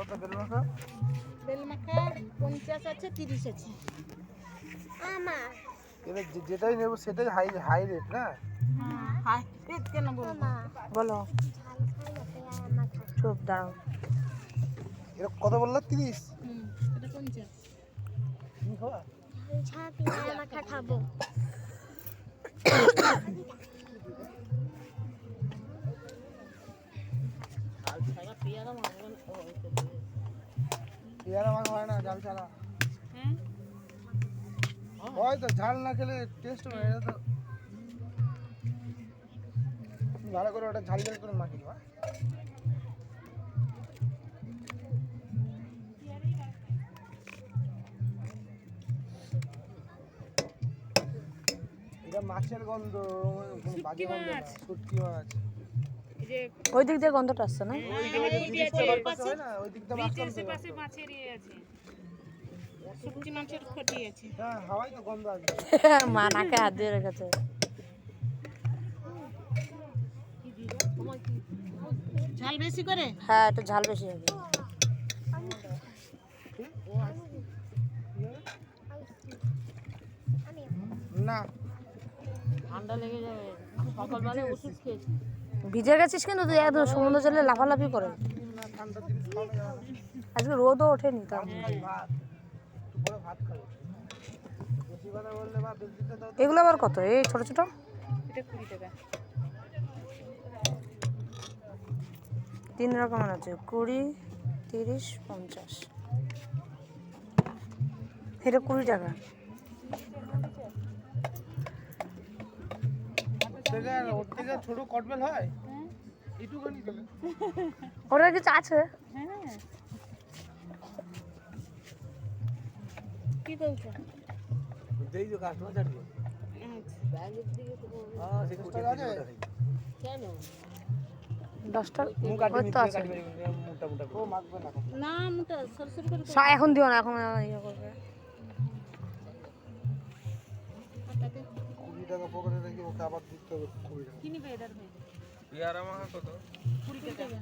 কত বেল মাখা পঞ্চাশ আছে তিরিশ আছে। আমার। এবার যে- যেটাই নেব সেটাই হাই হাই রেট না? হাই রেট কেন বলব? বলো। চুপ দাঁড়াও এটা কত বলল? তিরিশ? হুম এটা পঞ্চাশ। তুমি খাবা? মাখা খাব। পেয়ারা মাখা হয় না ঝাল ছাড়া। হ্যাঁ হয় তো ঝাল না খেলে টেস্ট হয় এটা তো ভালো করে ওটা ঝাল ঝাল করে মাখি দিবা এটা মাছের গন্ধ বাজে গন্ধ শুটকি মাছ। ওই দিক দিয়ে গন্ধটা আসছে না? হয় পাশে মাছের ইয়ে আছে। শুকনি মাছের খটি আছে। হ্যাঁ মা নাকে হাত দিয়ে রেখেছে। ঝাল বেশি করে? হ্যাঁ একটু ঝাল বেশি হবে। না। ঠান্ডা লেগে যাবে। সকালবেলা ওষুধ খেয়েছি। ভিজে গেছিস কিন্তু তুই একদম সমুদ্র জলে লাফালাফি করে। আজকে রোদও ওঠেনি দাও এগুলো আবার কত? এই ছোট ছোট? তিন রকমের আছে কুড়ি তিরিশ পঞ্চাশ। এটা কুড়ি টাকা। ছোট কটবেল হয়? এইটুখানি ওটা কিছু আছে। হ্যাঁ কি বলছো? দেই তো কাস্টমার ছাড়বে আছে কেন? দশটা মুখ ওই তো আছে। মোটা মোটা ও মাখবে না। না মোটা সরু সরু করে সা- এখন দিও না এখন ইয়ে করবে। পকেটে রেখে ওকে আবার দিতে হবে কুড়ি টাকা। কি নিবে এটার পেয়ারা মাখা কত কুড়ি টাকা।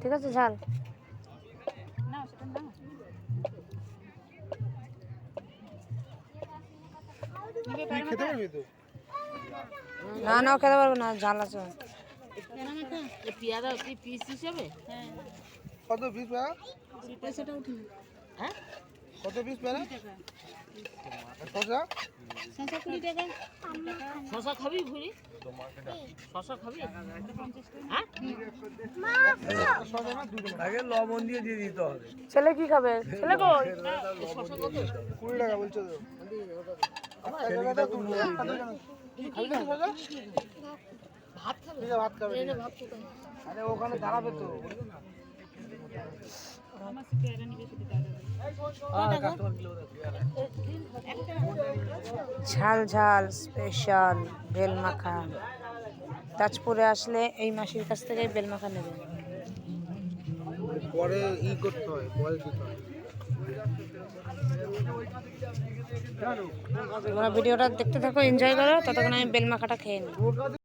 ঠিক আছে ঝাল না সেটা না। খেতে না না খেতে পারবে না ঝাল আছে পেয়ারা কি পিস হিসাবে? হ্যাঁ। কত পিস পেয়ারা কুড়ি উঠে হ্যাঁ? কত পিস পেয়ারা শসা? শশা কুড়ি টাকা। শশা খাবি ভুড়ি শশা খাবি? হ্যাঁ? আগে লবণ দিয়ে দিয়ে দিতে হবে। ছেলে কি খাবে? ছেলে কই? কুড়ি টাকা বলছো তো। না শসা? ভাত খাবে। ভাত খাবে। আরে ওখানে দাঁড়াবে তো। ঝাল ঝাল স্পেশাল বেল মাখা তাজপুরে আসলে এই মাসির কাছ থেকে বেল মাখা নেবে। পরে ই করতে হয় দিতে হয়। তোমরা ভিডিওটা দেখতে থাকো এনজয় করো ততক্ষণ আমি বেল মাখাটা খেয়ে নিই।